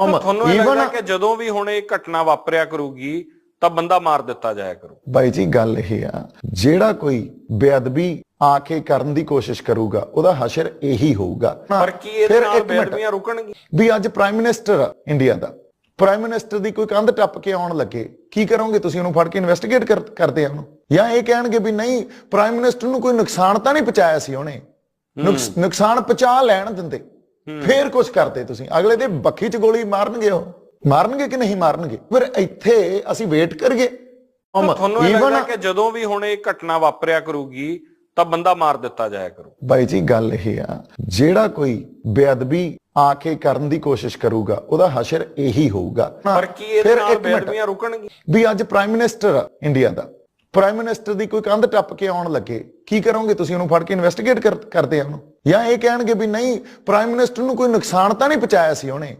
ਤੁਹਾਨੂੰ ਇਹ ਲੱਗਦਾ ਕਿ ਜਦੋਂ ਵੀ ਹੁਣ ਇਹ ਘਟਨਾ ਵਾਪਰਿਆ ਕਰੂਗੀ ਤਾਂ ਬੰਦਾ ਮਾਰ ਦਿੱਤਾ ਜਾਇਆ ਕਰੂ। ਬਾਈ ਜੀ ਗੱਲ ਇਹ ਆ ਜਿਹੜਾ ਕੋਈ ਬੇਅਦਬੀ ਆ ਕੇ ਕਰਨ ਦੀ ਕੋਸ਼ਿਸ਼ ਕਰੂਗਾ ਉਹਦਾ ਹਸ਼ਰ ਇਹੀ ਹੋਊਗਾ। ਪਰ ਕੀ ਫਿਰ ਨਾਲ ਬੇਦਬੀਆਂ ਰੁਕਣਗੀਆਂ? ਵੀ ਅੱਜ ਪ੍ਰਾਈਮ ਮਿਨਿਸਟਰ ਇੰਡੀਆ ਦਾ ਪ੍ਰਾਈਮ ਮਿਨਿਸਟਰ ਦੀ ਕੋਈ ਕੰਧ ਟੱਪ ਕੇ ਆਉਣ ਲੱਗੇ ਕੀ ਕਰੋਗੇ ਤੁਸੀਂ ਉਹਨੂੰ ਫੜ ਕੇ ਇਨਵੈਸਟੀਗੇਟ ਕਰਦੇ ਆ ਉਹਨੂੰ? ਜਾਂ ਇਹ ਕਹਿਣਗੇ ਵੀ ਨਹੀਂ ਪ੍ਰਾਈਮ ਮਿਨਿਸਟਰ ਨੂੰ ਕੋਈ ਨੁਕਸਾਨ ਤਾਂ ਨਹੀਂ ਪਹੁੰਚਾਇਆ ਸੀ ਉਹਨੇ? ਨੁਕਸ- ਨੁਕਸਾਨ ਪਹੁੰਚਾ ਲੈਣ ਦਿੰਦੇ। ਫੇਰ ਕੁਝ ਕਰਦੇ ਤੁਸੀਂ। ਅਗਲੇ ਦੇ ਬੱਖੀ 'ਚ ਗੋਲੀ ਮਾਰਨਗੇ ਉਹ। ਮਾਰਨਗੇ ਕਿ ਨਹੀਂ ਮਾਰਨਗੇ? ਫਿਰ ਇੱਥੇ ਅਸੀਂ ਵੇਟ ਕਰੀਏ। ਤੁਹਾਨੂੰ ਇਹ ਲੱਗਦਾ ਕਿ ਜਦੋਂ ਵੀ ਹੁਣ ਇਹ ਘਟਨਾ ਵਾਪਰਿਆ ਕਰੂਗੀ ਤਾਂ ਬੰਦਾ ਮਾਰ ਦਿੱਤਾ ਜਾਇਆ ਕਰੂ। ਬਾਈ ਜੀ ਗੱਲ ਇਹ ਆ ਜਿਹੜਾ ਕੋਈ ਬੇਅਦਬੀ ਆ ਕੇ ਕਰਨ ਦੀ ਕੋਸ਼ਿਸ਼ ਕਰੂਗਾ ਉਹਦਾ ਹਸ਼ਰ ਇਹੀ ਹੋਊਗਾ। ਪਰ ਕੀ ਇਹਦੇ ਨਾਲ ਬੇਦਬੀਆਂ ਰੁਕਣਗੀਆਂ? ਵੀ ਅੱਜ ਪ੍ਰਾਈਮ ਮਿਨਿਸਟਰ ਇੰਡੀਆ ਦਾ। ਪ੍ਰਾਈਮ ਮਿਨਿਸਟਰ ਦੀ ਕੋਈ ਕੰਧ ਟੱਪ ਕੇ ਆਉਣ ਲੱਗੇ, ਕੀ ਕਰੋਗੇ ਤੁਸੀਂ ਉਹਨੂੰ ਫੜ ਕੇ ਇਨਵੈਸਟੀਗੇਟ ਕਰਦੇ ਆ ਉਹਨੂੰ? ਜਾਂ ਇਹ ਕਹਿਣਗੇ ਵੀ ਨਹੀਂ ਪ੍ਰਾਈਮ ਮਿਨਿਸਟਰ ਨੂੰ ਕੋਈ ਨੁਕਸਾਨ ਤਾਂ ਨਹੀਂ ਪਹੁੰਚਾਇਆ ਸੀ ਉਹਨੇ?